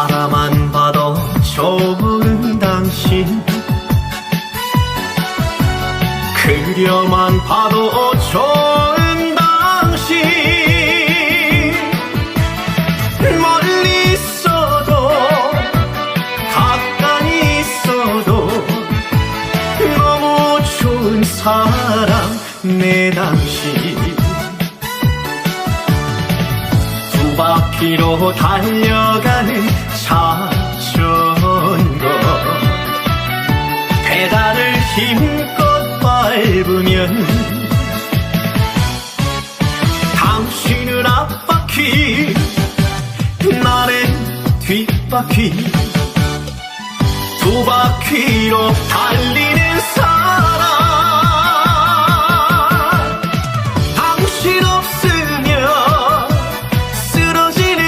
바라만 봐도 좋은 당신. 그려만 봐도 좋은 당신. 멀리 있어도 가까이 있어도 너무 좋은 사람 내 당신. 바퀴로 달려가는 자전거 페달을 힘껏 밟으면 당신은 앞바퀴 나는 뒷바퀴. 두 바퀴로 달리